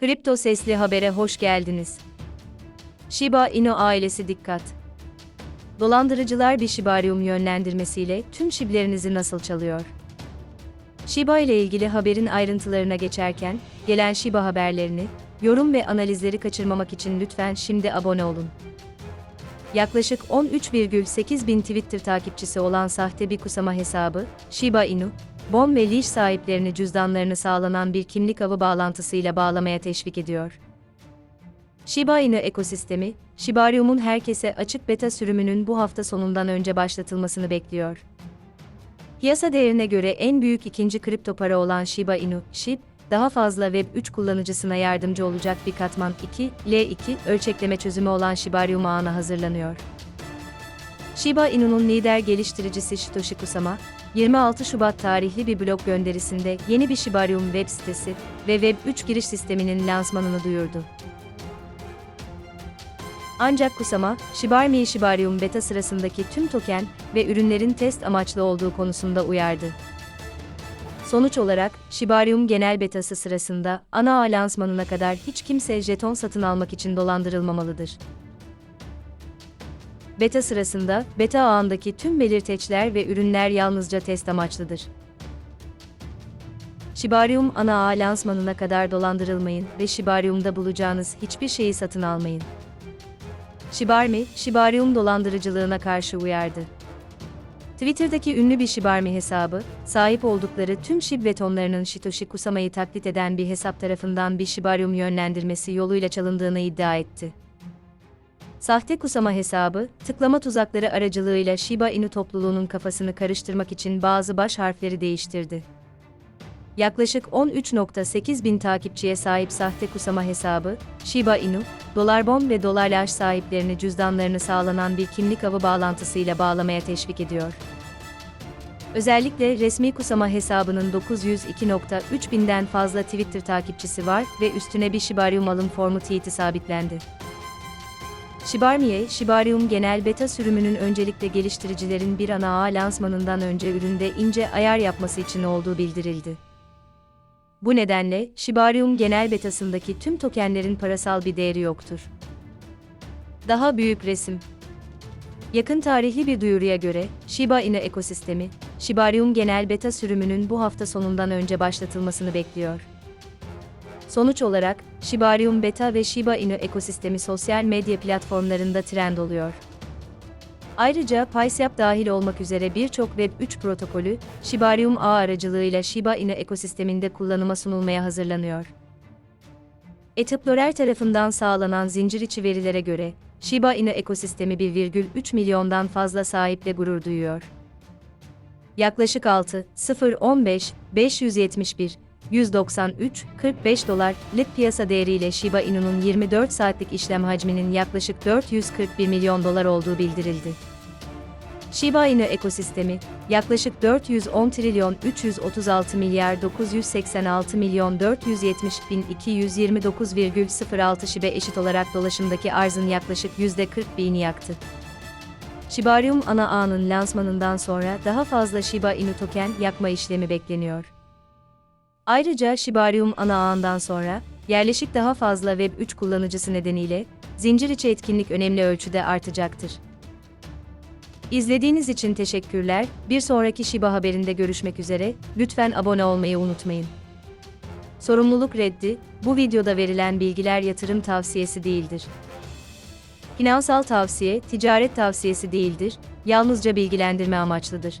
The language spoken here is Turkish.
Kripto Sesli Haber'e hoş geldiniz. Shiba Inu ailesi dikkat. Dolandırıcılar bir Shibarium yönlendirmesiyle tüm şiblerinizi nasıl çalıyor? Shiba ile ilgili haberin ayrıntılarına geçerken, gelen Shiba haberlerini, yorum ve analizleri kaçırmamak için lütfen şimdi abone olun. Yaklaşık 13,8 bin Twitter takipçisi olan sahte bir kusama hesabı, Shiba Inu, Bon ve Leash sahiplerini cüzdanlarını sağlanan bir kimlik avı bağlantısıyla bağlamaya teşvik ediyor. Shiba Inu ekosistemi, Shibarium'un herkese açık beta sürümünün bu hafta sonundan önce başlatılmasını bekliyor. Piyasa değerine göre en büyük ikinci kripto para olan Shiba Inu, SHIB, daha fazla Web3 kullanıcısına yardımcı olacak bir katman 2, L2 ölçekleme çözümü olan Shibarium ağına hazırlanıyor. Shiba Inu'nun lider geliştiricisi Satoshi Kusama, 26 Şubat tarihli bir blog gönderisinde yeni bir Shibarium web sitesi ve Web3 giriş sisteminin lansmanını duyurdu. Ancak Kusama, Shibarium Shibarium beta sırasındaki tüm token ve ürünlerin test amaçlı olduğu konusunda uyardı. Sonuç olarak, Shibarium genel betası sırasında ana ağ lansmanına kadar hiç kimse jeton satın almak için dolandırılmamalıdır. Beta sırasında, beta ağındaki tüm belirteçler ve ürünler yalnızca test amaçlıdır. Shibarium ana ağ lansmanına kadar dolandırılmayın ve Shibarium'da bulacağınız hiçbir şeyi satın almayın. Shibarmi, Shibarium dolandırıcılığına karşı uyardı. Twitter'daki ünlü bir Shibarmi hesabı, sahip oldukları tüm betonlarının Satoshi Kusama'yı taklit eden bir hesap tarafından bir Shibarium yönlendirmesi yoluyla çalındığını iddia etti. Sahte Kusama hesabı, tıklama tuzakları aracılığıyla Shiba Inu topluluğunun kafasını karıştırmak için bazı baş harfleri değiştirdi. Yaklaşık 13.8 bin takipçiye sahip sahte Kusama hesabı, Shiba Inu, Dolarbon ve Dolarlaş sahiplerini cüzdanlarını sağlanan bir kimlik avı bağlantısıyla bağlamaya teşvik ediyor. Özellikle resmi Kusama hesabının 902.3 binden fazla Twitter takipçisi var ve üstüne bir Shibarium alım formu tweet'i sabitlendi. Shibarmiye, Shibarium genel beta sürümünün öncelikle geliştiricilerin bir ana ağ lansmanından önce üründe ince ayar yapması için olduğu bildirildi. Bu nedenle, Shibarium genel betasındaki tüm tokenlerin parasal bir değeri yoktur. Daha büyük resim Yakın tarihli bir duyuruya göre, Shiba Inu ekosistemi, Shibarium genel beta sürümünün bu hafta sonundan önce başlatılmasını bekliyor. Sonuç olarak, Shibarium Beta ve Shiba Inu ekosistemi sosyal medya platformlarında trend oluyor. Ayrıca PaySwap dahil olmak üzere birçok Web3 protokolü, Shibarium ağ aracılığıyla Shiba Inu ekosisteminde kullanıma sunulmaya hazırlanıyor. Etiplorer tarafından sağlanan zincir içi verilere göre, Shiba Inu ekosistemi 1,3 milyondan fazla sahiple gurur duyuyor. Yaklaşık 6, 0, 15, 571, 193, 45 dolarlık piyasa değeriyle Shiba Inu'nun 24 saatlik işlem hacminin yaklaşık 441 milyon dolar olduğu bildirildi. Shiba Inu ekosistemi, yaklaşık 410 trilyon 336 milyar 986 milyon 470 bin 229,06 şibe eşit olarak dolaşımdaki arzın yaklaşık %40 bini yaktı. Shibarium ana ağının lansmanından sonra daha fazla Shiba Inu token yakma işlemi bekleniyor. Ayrıca Shibarium ana ağından sonra, yerleşik daha fazla Web3 kullanıcısı nedeniyle, zincir içi etkinlik önemli ölçüde artacaktır. İzlediğiniz için teşekkürler, bir sonraki Shiba haberinde görüşmek üzere, lütfen abone olmayı unutmayın. Sorumluluk reddi, bu videoda verilen bilgiler yatırım tavsiyesi değildir. Finansal tavsiye, ticaret tavsiyesi değildir, yalnızca bilgilendirme amaçlıdır.